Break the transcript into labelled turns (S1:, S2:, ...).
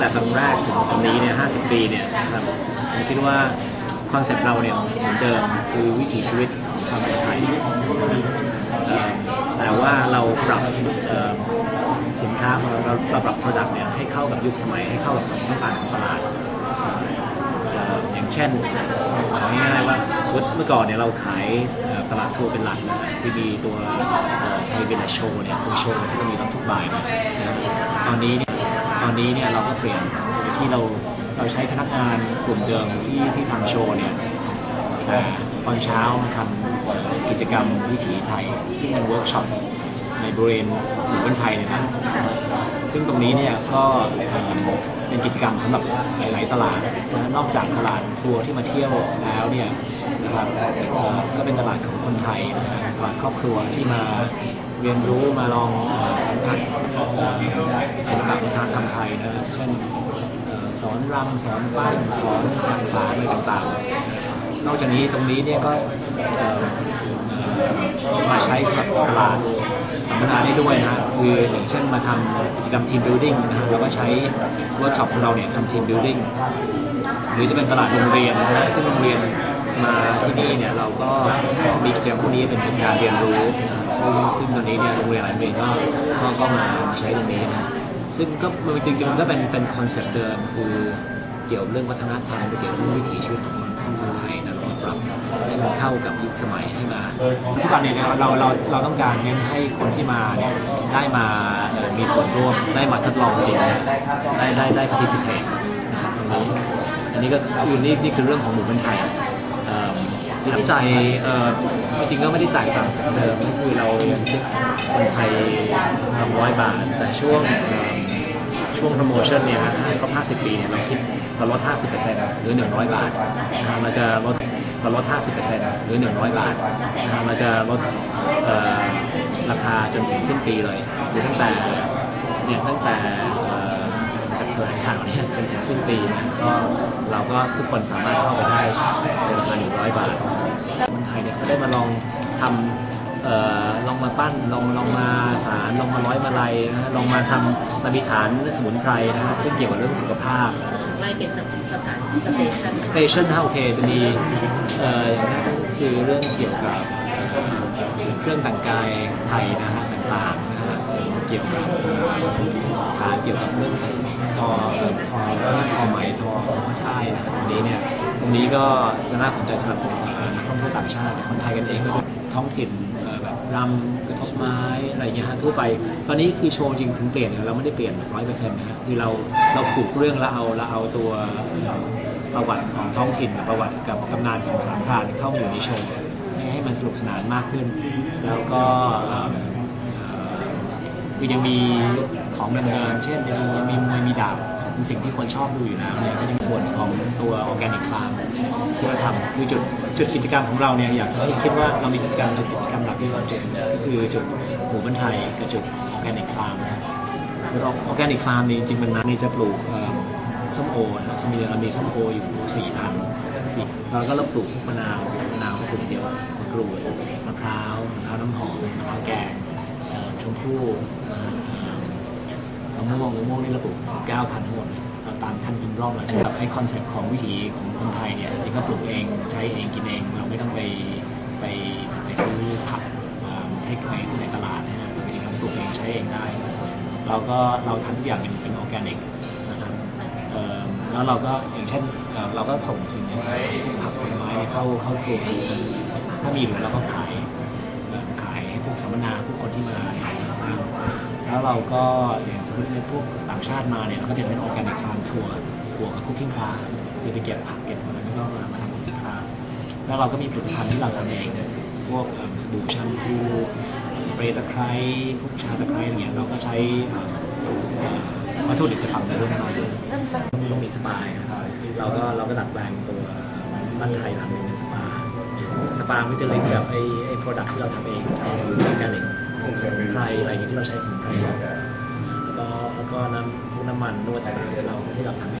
S1: แต่ตอนแรกถึงตอนนี้เนี่ย50ปีเนี่ยนะครับผมคิดว่าคอนเซปต์เราเนี่ยเหมือนเดิมคือวิถีชีวิตของชาวไทยแต่ว่าเราปรับสินค้าของเราเราปรับ Product เนี่ยให้เข้ากับยุคสมัยให้เข้ากับความต้องการของตลาดอย่างเช่นเอาง่ายๆว่าสมมติเมื่อก่อนเนี่ยเราขายตลาดทัวร์เป็นหลักนะที่มีตัวไทยเวลาโชว์เนี่ยตัวโชว์ที่ก็มีรถทุกบ่ายเนยนะตอนนี้เนี่ย ตอนนี้เนี่ยเราก็เปลี่ยนที่เราเราใช้พนักงานกลุ่มเดิมที่ที่ทำโชว์เนี่ยตอนเช้ามาทำกิจกรรมวิถีไทย ซึ่งเป็นเวิร์กช็อปในบริเวณหมู่บ้านไทยเนี่ยนะซึ่งตรงนี้เนี่ยก็เป็นกิจกรรมสำหรับหลาย ๆ ตลาดนะนอกจากตลาดทัวร์ที่มาเที่ยวแล้วเนี่ยนะครับก็เป็นตลาดของคนไทยนะตลาดครอบครัวที่มา เรียนรู้มาลองสัมผัสศิลปะวัฒนธรรมไทยนะเช่นเอ่อสอนรำสอนปั้นสอนจักสารอะไรต่างๆ นอกจากนี้ตรงนี้เนี่ยก็มาใช้สำหรับตลาดสัมมนาได้ด้วยนะคืออย่างเช่นมาทำกิจกรรมทีม building นะฮะเราก็ใช้เวิร์กช็อปของเราเนี่ยทำทีม building หรือจะเป็นตลาดโรงเรียนนะฮะซึ่งโรงเรียน มาที่นี่เนี่ยเราก็มีกิจกรรมพวกนี้เป็นการเรียนรู้นะฮะซึ่งซึ่งตอนนี้เนี่ยโรงเรียนหลายโรงเรียนก็ก็ก็มามาใช้ตรงนี้นะซึ่งก็มันจริงๆมันก็เป็นเป็นคอนเซ็ปต์เดิมคือเกี่ยวกับเรื่องวัฒนธรรมเกี่ยวกับเรื่องวิถีชีวิตของคนคนไทยแต่เราปรับให้มันเข้ากับยุคสมัยให้มาทุกวันเนี่ยเราเราเราต้องการเน้นให้คนที่มาเนี่ยได้มามีส่วนร่วมได้มาทดลองจริงได้ได้ได้ participate นะครับตรงนี้อันนี้ก็คือนี่นี่คือเรื่องของหมู่บ้านไทย ที่วิจัยจริงๆก็ไม่ได้แตกต่างจากเดิมก็คือเรายังคิดคนไทย 200 บาท แต่ช่วงช่วงโปรโมชั่นเนี่ยครบ50 ปีเนี่ยเราคิดเราลด 50%หรือ 100 บาทนะเราจะลดเราลด 50%หรือ 100 บาทนะเราจะลดราคาจนถึงสิ้นปีเลยหรือตั้งแต่เนี่ยตั้งแต่ ถลงข่าวเนี่ยจนถึงสิ้นปีเนี่ยก็เราก็ทุกคนสามารถเข้าไปได้ในราคา100บาทคนไทยเนี่ยก็ได้มาลองทำเอ่อลองมาปั้นลองลองมาสารลองมาร้อยมาลัยนะฮะลองมาทำมาบิฐานสมุนไพรนะฮะซึ่งเกี่ยวกับเรื่องสุขภาพ
S2: ไล่เป็นสถานสเตชัน
S1: สเตชันนะฮะโอเคจะมีเอ่ออย่างแรกก็คือเรื่องเกี่ยวกับเอ่อเครื่องแต่งกายไทยนะฮะต่างๆนะฮะเกี่ยวกับเอ่อฐานเกี่ยวกับเรื่อง ทอทอทอไหมทอทอผ้าฝ้ายนะฮะตรงนี้เนี่ยตรงนี้ก็จะน่าสนใจสำหรับเอ่อนักท่องเที่ยวต่างชาติแต่คนไทยกันเองก็จะท้องถิ่นแบบรำกระทบไม้อะไรอย่างเงี้ยฮะทั่วไป ตอนนี้คือโชว์จริงถึงเปลี่ยนเนี่ยเราไม่ได้เปลี่ยนร้อยเปอร์เซ็นต์นะฮะคือเราเราผูกเรื่องแล้วเอาเราเอาตัวประวัติของท้องถิ่นกับประวัติกับตำนานของสามพรานเข้ามาอยู่ในโชว์ให้ให้มันสนุกสนานมากขึ้น แล้วก็คือยังมี ของเดิมๆเช่นยังมีมีมวยมีดาบเป็นสิ่งที่คนชอบดูอยู่แล้วเนี่ยก็ยังส่วนของตัวออร์แกนิกฟาร์มที่เราทำคือจุดจุดกิจกรรมของเราเนี่ยอยากจะให้คิดว่าเรามีกิจกรรมจุดกิจกรรมหลักที่สองจุดก็คือจุดหมู่บ้านไทยกับจุดออร์แกนิกฟาร์มนะคือออร์แกนิกฟาร์มนี่จริงๆมันนั้นนี่จะปลูกส้มโอนะครับสมีเรามีส้มโออยู่สี่พันสี่เราก็เริ่มปลูกมะนาวมะนาวก็ปลูกเดียวมะกรูดมะพร้าวมะพร้าวน้ำหอมมะพร้าวแก่ชมพู่ มะม่วงมะม่วงนี่เราปลูก19 พันทั้งหมดเลยตามขั้นเป็นรอบเลยแบบไอ้คอนเซ็ปต์ของวิถีของคนไทยเนี่ย จริงก็ปลูกเองใช้เองกินเอง เราไม่ต้องไปไปไปซื้อผักมาพริกในในตลาดนะฮะจริงๆเราปลูกเองใช้เองได้ เราก็เราทำทุกอย่างเป็นเป็นออร์แกนิกนะครับแล้วเราก็อย่างเช่นเราก็ส่งสิ่งนี้ผักผลไม้เนี่ยเข้าเข้าครัวถ้ามีเหลือเราก็ขายขายให้พวกสัมมนาพวกคนที่มาเนี่ย แล้วเราก็อย่างสมมติในพวกต่างชาติมาเนี่ยเราก็จะเป็นออร์แกนิกฟาร์มทัวร์บวกกับคุกกิ้งคลาสคือไปเก็บผักเก็บอะไรแล้วก็มามาทำคุกกิ้งคลาสแล้วเราก็มีผลิตภัณฑ์ที่เราทำเองพวกเอ่อสบู่แชมพูสเปรย์ตะไคร้พวกชาตะไคร้อะไรเงี้ยเราก็ใช้วัตถุดิบจากฝั่งตะลุงมาต้องมีสปายเราก็เราก็ดัดแปลงตัวบ้านไทยหลังหนึ่งเป็นสปาสปามันจะลิงก์กับไอ้ไอ้โปรดักที่เราทำเองทำจากสมุนไพรเองพวก สมุนไพรอะไรอย่างเงี้ยที่เราใช้สมุนไพรสดแล้วก็แล้วก็น้ำพวกน้ำมันนวดต่างๆที่เราที่เราทำเอง